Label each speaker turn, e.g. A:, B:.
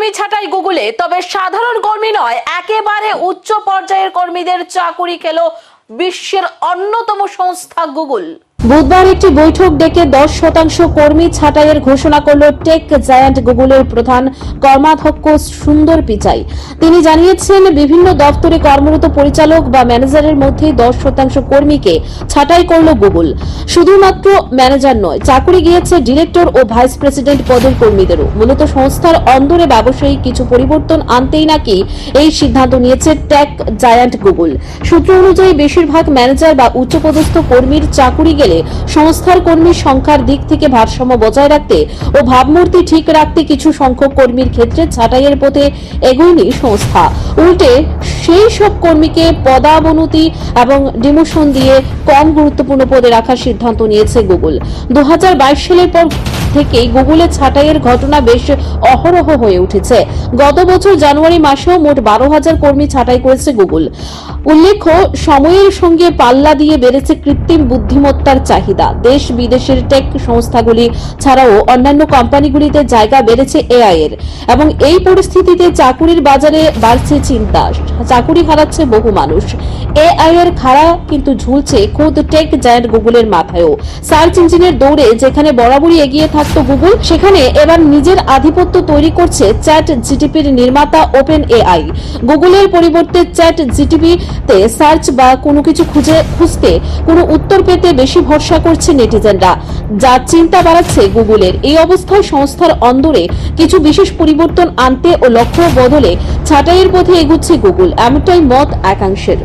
A: কর্মী ছাঁটাই গুগলে, তবে সাধারণ কর্মী নয়, একেবারে উচ্চ পর্যায়ের কর্মীদের চাকুরি খেল বিশ্বের অন্যতম সংস্থা গুগল।
B: বুধবার একটি বৈঠক ডেকে দশ শতাংশ কর্মী ছাঁটাইয়ের ঘোষণা করল টেক জায়ান্ট গুগলের প্রধান কর্মাধ্যক্ষ সুন্দর পিচাই। তিনি জানিয়েছেন, বিভিন্ন দপ্তরে কর্মরত পরিচালক বা ম্যানেজারের মধ্যে দশ শতাংশ কর্মীকে ছাঁটাই করল গুগল। শুধুমাত্র ম্যানেজার নয়, চাকুরি গিয়েছে ডিরেক্টর ও ভাইস প্রেসিডেন্ট পদের কর্মীদেরও। মূলত সংস্থার অন্দরে ব্যবসায়ী কিছু পরিবর্তন আনতেই নাকি এই সিদ্ধান্ত নিয়েছে টেক জায়ান্ট গুগল। সূত্র অনুযায়ী, বেশিরভাগ ম্যানেজার বা উচ্চপদস্থ কর্মীর চাকুরি গেলে সংস্থার কর্মীর সংখ্যার দিক থেকে ভারসাম্য বজায় রাখতে ও ভাবমূর্তি ঠিক রাখতে কিছু সংখ্যক কর্মীর ক্ষেত্রে ছাঁটাইয়ের পথে এগোয়নি সংস্থা। উল্টে সেই সব কর্মীকে পদাবনতি এবং ডিমোশন দিয়ে কম গুরুত্বপূর্ণ পদে রাখার সিদ্ধান্ত নিয়েছে গুগল। দু হাজার বাইশ সালের পর থেকেই গুগলে ছাঁটাইয়ের ঘটনা বেশ অহরহ হয়ে উঠেছে। গত বছর জানুয়ারি মাসেও মোট বারো হাজার কর্মী ছাঁটাই করেছে গুগল। উল্লেখ্য, সময়ের সঙ্গে পাল্লা দিয়ে বেড়েছে কৃত্রিম বুদ্ধিমত্তার চাহিদা। দেশ বিদেশের টেক সংস্থাগুলি ছাড়াও অন্যান্য কোম্পানিগুলিতে জায়গা বেড়েছে এআই এর। এবং এই পরিস্থিতিতে চাকুরির বাজারে বাড়ছে চিন্তা। চাকুরি হারাচ্ছে বহু মানুষ। এআই এর খাড়া কিন্তু ঝুলছে খোদ টেক জায়ান্ট গুগলের মাথায়ও। সার্চ ইঞ্জিনের দৌড়ে যেখানে বরাবরই এগিয়ে থাকতো গুগল, সেখানে এবার নিজের আধিপত্য তৈরি করছে চ্যাট জিটিপির নির্মাতা ওপেন এআই। গুগলের পরিবর্তে চ্যাট জিটিপি তে সার্চ বা কোনো কিছু খুঁজে খুঁজতে কোনো উত্তর পেতে বেশি ভরসা করছে নেটিজেনরা। যা চিন্তা বাড়াচ্ছে গুগলের। এই অবস্থায় সংস্থার অন্দরে কিছু বিশেষ পরিবর্তন আনতে ও লক্ষ্য বদলে ছাঁটাইয়ের পথে এগুচ্ছে গুগল, এমনটাই মত একাংশের।